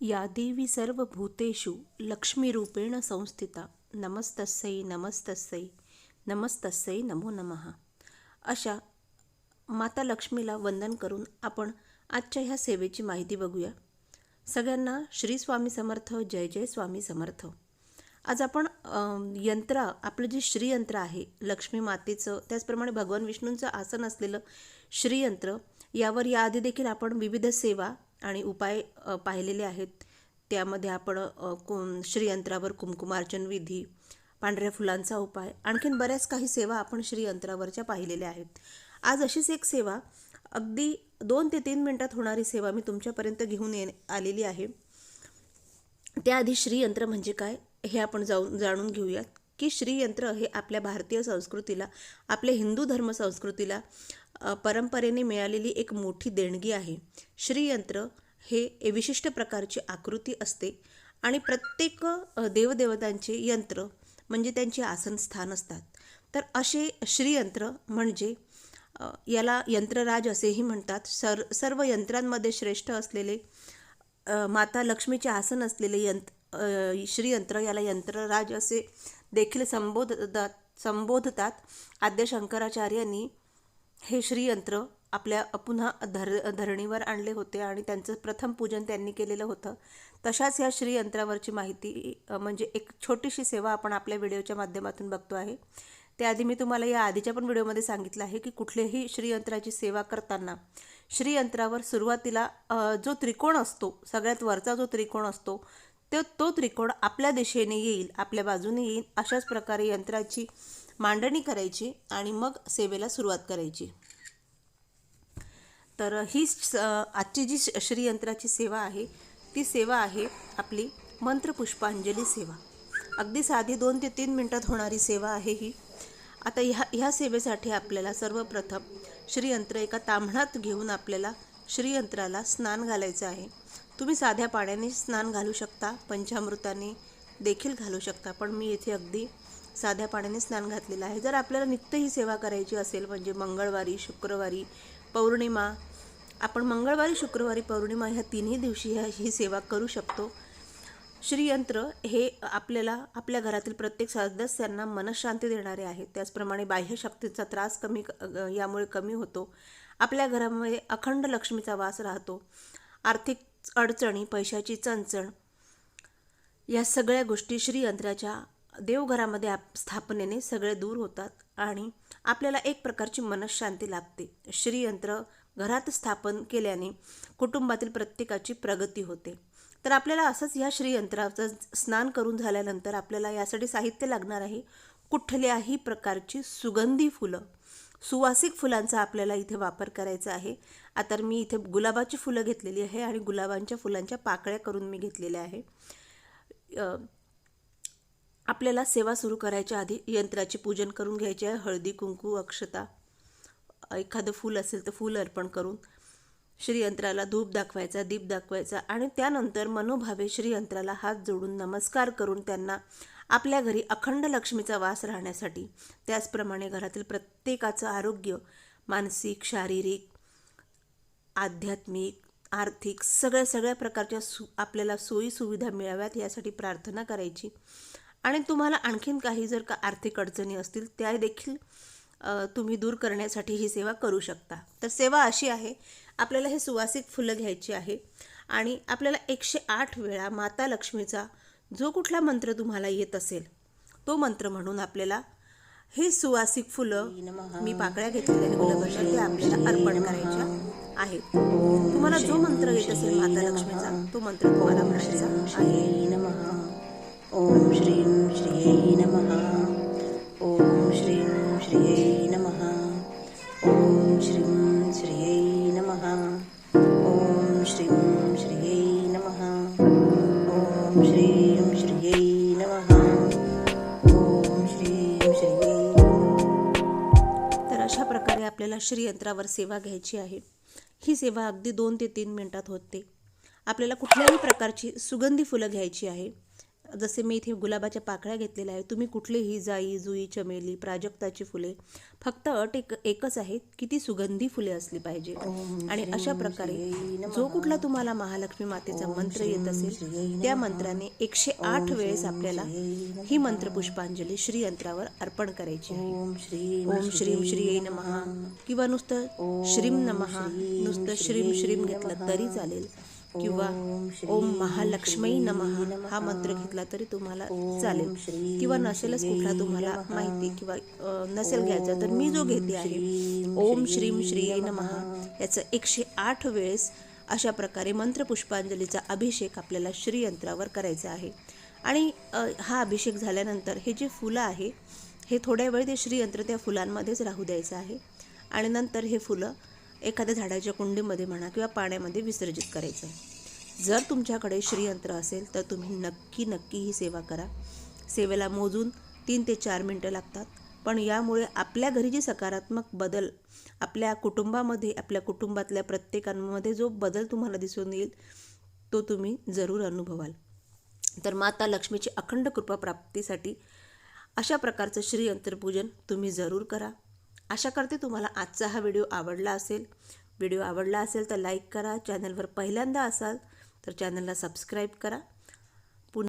या देवी सर्वभूतेषु लक्ष्मीरूपेण संस्थिता। नमस्तस्यै नमस्तस्यै नमस्तस्यै नमो नमः। अशा माता लक्ष्मीला वंदन करून आपण आजच्या ह्या सेवेची माहिती बघूया। सगळ्यांना श्री स्वामी समर्थ जय जय स्वामी समर्थ। आज आपण यंत्र आपलं जे श्रीयंत्र आहे लक्ष्मी मातेचं त्याचप्रमाणे भगवान विष्णूंचं आसन असलेलं श्रीयंत्र यावर याआधी देखील आपण विविध सेवा आणि उपाय पाहिलेले आहेत. त्यामध्ये आपण अ, कुं श्रीयंत्रावर कुमकुमार्चन विधी पांढऱ्या फुलांचा उपाय आणखीन बऱ्याच काही सेवा आपण श्रीयंत्रावरच्या पाहिलेल्या आहेत. आज अशीच एक सेवा अगदी दोन ते तीन मिनटात होणारी सेवा मी तुमच्यापर्यंत घेऊन ये आलेली आहे. त्याआधी श्रीयंत्र म्हणजे काय हे आपण जाऊन जाणून घेऊयात. की श्रीयंत्र हे आपल्या भारतीय संस्कृतीला आपल्या हिंदू धर्म संस्कृतीला परंपरेने मिळालेली एक मोठी देणगी आहे. श्रीयंत्र हे ए- विशिष्ट प्रकारची आकृती असते आणि प्रत्येक देवदेवतांचे यंत्र म्हणजे त्यांचे आसनस्थान असतात. तर असे श्रीयंत्र म्हणजे याला यंत्रराज असेही म्हणतात. सर सर्व यंत्रांमध्ये श्रेष्ठ असलेले माता लक्ष्मीचे आसन असलेले यंत्र श्रीयंत्र याला यंत्रराज असे देखील संबोधतात संबोधतात. आद्य शंकराचार्यांनी हे श्रीयंत्र आपल्या पुन्हा धर धरणीवर आणले होते आणि त्यांचं प्रथम पूजन त्यांनी केलेलं होतं. तशाच या श्रीयंत्रावरची माहिती म्हणजे एक छोटीशी सेवा आपण आपल्या व्हिडिओच्या माध्यमातून बघतो आहे. त्याआधी मी तुम्हाला या आधीच्या पण व्हिडिओमध्ये सांगितलं आहे की कुठल्याही श्रीयंत्राची सेवा करताना श्रीयंत्रावर सुरुवातीला जो त्रिकोण असतो सगळ्यात वरचा जो त्रिकोण असतो तो तो त्रिकोण आपल्या दिशेने येईल आपल्या बाजूने येईल अशाच प्रकारे यंत्राची मांडणी करायची आणि मग सेवेला सुरुवात करायची. तर ही स- आजची जी श- श्रीयंत्राची सेवा आहे ती सेवा आहे आपली मंत्रपुष्पांजली सेवा. अगदी साधी दोन ते तीन मिनटात होणारी सेवा आहे ही. आता ह्या ह्या सेवेसाठी आपल्याला सर्वप्रथम श्रीयंत्र एका तांबणात घेऊन आपल्याला श्रीयंत्राला स्नान घालायचं आहे. तुम्ही साध्या पाण्याने स्नान घालू शकता पंचामृताने देखील घालू शकता पण मी इथे अगदी साध्या पाण्याने स्नान घातलेलं आहे. जर आपल्याला नित्य ही सेवा करायची असेल म्हणजे मंगळवारी शुक्रवारी पौर्णिमा आपण मंगळवारी शुक्रवारी पौर्णिमा ह्या तिन्ही दिवशी ह्या ही सेवा करू शकतो. श्रीयंत्र हे आपल्याला आपल्या घरातील प्रत्येक सदस्यांना मनशांती देणारे आहे. त्याचप्रमाणे बाह्यशक्तीचा त्रास कमी क- यामुळे कमी होतो. आपल्या घरामध्ये अखंड लक्ष्मीचा वास राहतो. आर्थिक अडचणी पैशाची चणचण या सगळ्या गोष्टी श्रीयंत्राच्या देवघरामध्ये आप स्थापनेने सगळे दूर होतात आणि आपल्याला एक प्रकारची मनशांती लागते श्रीयंत्र घरात स्थापन केल्याने कुटुंबातील प्रत्येकाची प्रगती होते. तर आपल्याला असंच या श्रीयंत्राचं स्नान करून झाल्यानंतर आपल्याला यासाठी साहित्य लागणार आहे. कुठल्याही प्रकारची सुगंधी फुलं. सुवासिक फुलांचा आपल्याला इथे वापर करायचा आहे. आता मी इथे गुलाबाची फुलं घेतलेली आहे आणि गुलाबांच्या फुलांच्या पाकळ्या करून मी घेतलेल्या आहे. आपल्याला सेवा सुरू करायच्या आधी यंत्राचे पूजन करून घ्यायचे आहे. हळदी कुंकू अक्षता एखादं फूल असेल तर फूल अर्पण करून श्रीयंत्राला धूप दाखवायचा दीप दाखवायचा आणि त्यानंतर मनोभावे श्रीयंत्राला हात जोडून नमस्कार करून त्यांना आपल्या घरी अखंड लक्ष्मीचा वास राहण्यासाठी त्याचप्रमाणे घरातील प्रत्येकाचं आरोग्य मानसिक शारीरिक आध्यात्मिक आर्थिक सगळ्या सगळ्या प्रकारच्या सु आपल्याला सोयी सुविधा मिळाव्यात यासाठी प्रार्थना करायची. आणि तुम्हाला आणखीन काही जर का आर्थिक अडचणी असतील त्या देखील तुम्ही दूर करण्यासाठी ही सेवा करू शकता. तर सेवा अशी आहे आपल्याला हे सुवासिक फुलं घ्यायची आहे आणि आपल्याला एकशे आठ वेळा माता लक्ष्मीचा जो कुठला मंत्र तुम्हाला येत असेल तो मंत्र म्हणून आपल्याला हे सुवासिक फुलं मी पाकळ्या घेतलेल्या गुलाबाच्या त्या आपल्याला अर्पण करायच्या आहेत. तुम्हाला जो मंत्र येत असेल माता लक्ष्मीचा तो मंत्र तुम्हाला म्हणायचा आहे. ॐ श्रीं श्रियै नमः। ॐ श्रीं श्रियै नमः। ॐ श्रीं श्रियै नमः। ॐ श्रीं श्रियै नमः। ॐ श्रीं श्रियै नमः। ॐ श्रीं श्रियै तर अशा प्रकारे आपल्याला श्रीयंत्रावर सेवा घ्यायची आहे. ही सेवा अगदी दोन ते तीन मिनिटात होते. आपल्याला कुठल्याही प्रकारची सुगंधी फुलं घ्यायची आहे. जसे मी इथे गुलाबाच्या पाकळ्या घेतलेल्या आहे तुम्ही कुठलीही जाई जुई चमेली प्राजक्ताची फुले फक्त अट एक एकच आहे की ती सुगंधी फुले असली पाहिजे. आणि अशा प्रकारे जो कुठला तुम्हाला महालक्ष्मी मातेचा मंत्र येत असेल त्या मंत्राने एकशे आठ वेळेस आपल्याला ही मंत्र पुष्पांजली श्री यंत्रावर अर्पण करायची ओम श्री ओम श्रीम श्री नमहा किंवा नुसतं श्रीम नमहा नुसतं श्रीम श्रीम घेतलं तरी चालेल. किंवा ओम महालक्ष्मी नमहा हा मंत्र घेतला तरी तुम्हाला चालेल. किंवा नसेलच कुठला तुम्हाला माहिती किंवा नसेल घ्यायचा तर मी जो घेते आहे ओम श्रीम श्री नमहा याचं एकशे आठ वेळेस अशा प्रकारे मंत्र पुष्पांजलीचा अभिषेक आपल्याला श्रीयंत्रावर करायचा आहे. आणि हा अभिषेक झाल्यानंतर हे जे फुलं आहे हे थोड्या वेळ ते श्रीयंत्र त्या फुलांमध्येच राहू द्यायचं आहे. आणि नंतर हे फुलं एखाद्या झाडाच्या कुंडीमध्ये म्हणा किंवा पाण्यामध्ये विसर्जित करायचं. आहे जर तुमच्याकडे श्रीयंत्र असेल तर तुम्ही नक्की नक्की ही सेवा करा. सेवेला मोजून तीन ते चार मिनटं लागतात. पण यामुळे आपल्या घरी जे सकारात्मक बदल आपल्या कुटुंबामध्ये आपल्या कुटुंबातल्या प्रत्येकांमध्ये जो बदल तुम्हाला दिसून येईल तो तुम्ही जरूर अनुभवाल. तर माता लक्ष्मीची अखंड कृपा प्राप्तीसाठी अशा प्रकारचं श्रीयंत्रपूजन तुम्ही जरूर करा. आशा करते तुम्हाला आजचा हा व्हिडिओ आवडला असेल. व्हिडिओ आवडला असेल तर लाईक करा. चॅनलवर पहिल्यांदा असाल तर चॅनलला सबस्क्राईब करा.